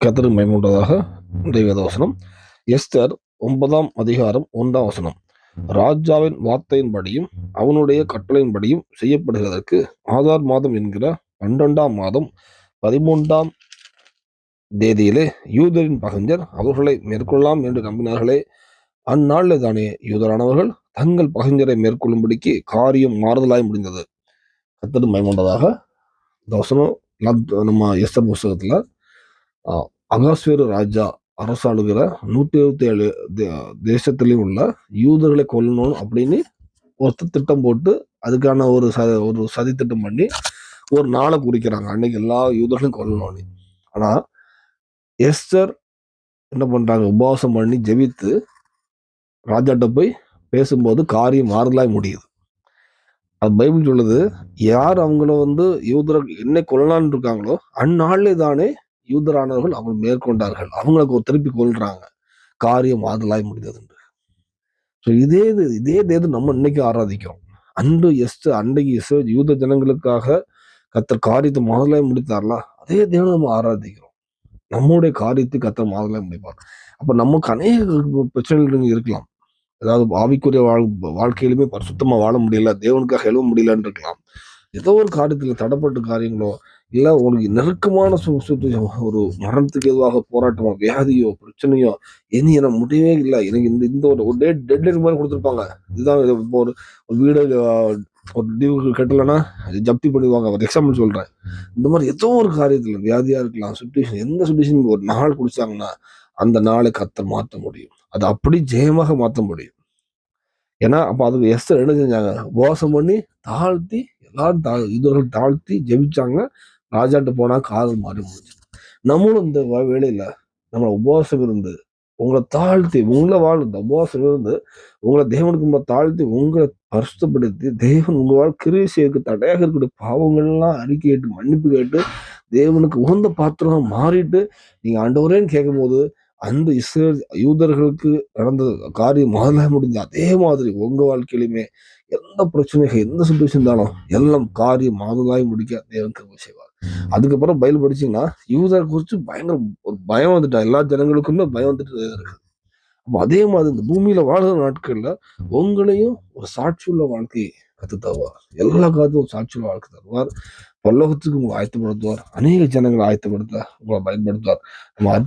கத்தருக்கு பயமுண்டதாக தெய்வதவசனம் எஸ்தர் ஒன்பதாம் அதிகாரம் ஒன்றாம் வசனம். ராஜாவின் வார்த்தையின்படியும் அவனுடைய கட்டளையின்படியும் செய்யப்படுகிறதற்கு ஆதார் மாதம் என்கிற பன்னெண்டாம் மாதம் பதிமூன்றாம் தேதியிலே யூதரின் பகஞ்சர் அவர்களை மேற்கொள்ளலாம் என்று நம்பினார்களே. அந்நாளில் தானே யூதரானவர்கள் தங்கள் பகஞ்சரை மேற்கொள்ளும்படிக்கு காரியம் மாறுதலாய் முடிந்தது. கத்தது பயமுண்டதாக தோசனம் நம்ம எஸ்தர் புஸ்தகத்தில் அகாஸ்வேரு ராஜா அரசாளுகிற நூற்றி இருபத்தி ஏழு தே- தேசத்திலையும் உள்ள யூதர்களை கொல்லணும் அப்படின்னு ஒருத்தர் திட்டம் போட்டு அதுக்கான ஒரு ச ஒரு சதி திட்டம் பண்ணி ஒரு நாளை குறிக்கிறாங்க. அன்னைக்கு எல்லா யூதர்களையும் கொல்லணும்னு. ஆனால் எஸ்டர் என்ன பண்ணுறாங்க உபவாசம் பண்ணி ஜெபித்து ராஜாட்ட போய் பேசும்போது காரியம் மாறுதலாய் முடியுது. அது பைபிள் சொல்லுது யார் அவங்கள வந்து யூதர்கள் என்ன கொல்லலான்னு இருக்காங்களோ அந்நாளில் தானே யூதரானவர்கள் அவங்க மேற்கொண்டார்கள். அவங்களுக்கு ஒரு திருப்பி கொள்றாங்க. காரியம் ஆதலாய் முடிந்தது ஸோ இதே இது இதே தேது நம்ம இன்னைக்கு ஆராதிக்கிறோம். அன்று எஸ்து அன்றைக்கு எஸ் யூத ஜனங்களுக்காக கத்தர் காரியத்தை மாதலாய் முடித்தார்ல? அதே தேவனை நம்ம ஆராதிக்கிறோம். நம்முடைய காரியத்தை கத்தர் மாதலாய் முடிப்பார். அப்ப நமக்கு அநேக பிரச்சனைகள் இருக்கலாம். அதாவது ஆவிக்குரிய வாழ் வாழ்க்கையிலுமே பரிசுத்தமா வாழ முடியல தேவனுக்காக எழுவ முடியலன்னு இருக்கலாம். ஏதோ ஒரு காரியத்தில் தடப்பட்ட காரியங்களோ இல்லை உங்களுக்கு நெருக்கமான சு- ஒரு மரணத்துக்கு எதுவாக போராட்டமோ வியாதியோ பிரச்சனையோ இனி என முடியவே இல்லை. எனக்கு இந்த இந்த ஒரு ஒரு டேட் டெட்லைன் மாதிரி கொடுத்துருப்பாங்க. இதுதான் இப்போ ஒரு வீடு ஒரு டியூ கட்டலைன்னா அது ஜப்தி பண்ணிடுவாங்க. ஒரு எக்ஸாம்பிள் சொல்கிறேன் இந்த மாதிரி ஏதோ ஒரு காரியத்தில் வியாதியாக இருக்கலாம் சுச்சுவேஷன் எந்த சுச்சுவேஷன் ஒரு நாள் குடிச்சாங்கன்னா அந்த நாளை கத்தர் மாற்ற முடியும். அது அப்படி ஜெயமாக மாற்ற முடியும். ஏன்னா அப்போ அதுக்கு எஸ் என்ன செஞ்சாங்க? உபவாசம் பண்ணி தாழ்த்தி எல்லாரும் தா இதுவர்கள் தாழ்த்தி ஜெபிச்சாங்க. ராஜாட்ட போனா காதல் மாறி முடிஞ்சு நம்மளும் இந்த வேலையில் நம்மளை உபவாசம் இருந்து உங்களை தாழ்த்தி உங்களை வாழ்ந்த உபவாசம் இருந்து உங்களை தேவனுக்கு முன்பு தாழ்த்தி உங்களை பரிசுத்தப்படுத்தி தேவன் உங்க வாழ் கிருஷியருக்கு தடையாக இருக்கக்கூடிய பாவங்கள்லாம் அறிக்கையிட்டு மன்னிப்பு கேட்டு தேவனுக்கு உகந்த பாத்திரமாக மாறிட்டு நீங்க ஆண்டவரேன்னு கேட்கும்போது அந்த இஸ்ரேல் யூதர்களுக்கு நடந்த காரியம் முதல்ல முடிஞ்ச அதே மாதிரி உங்க வாழ்க்கையிலுமே எந்த பிரச்சனைகள் எந்த சுச்சுவேஷன் இருந்தாலும் எல்லாம் காரியம் மாதலாய் முடிக்க தேவன் கிருபை செய்வார். அதுக்கப்புறம் பயில் படிச்சீங்கன்னா யூதர் குறித்து பயங்கர ஒரு பயம் வந்துட்டா. எல்லா ஜனங்களுக்குமே பயம் வந்துட்டு இருக்கு அப்போ அதே மாதிரி இந்த பூமியில வாழ்ற நாட்கள்ல உங்களையும் ஒரு சாட்சியுள்ள வாழ்க்கையை கத்து தருவார் எல்லா காலத்தும் ஒரு வாழ்க்கை தருவார். பல்லோகத்துக்கு உங்களை ஆயத்தப்படுத்துவார். அநேக ஜனங்களை ஆயத்தப்படுத்த உங்களை பயன்படுத்துவார். நம்ம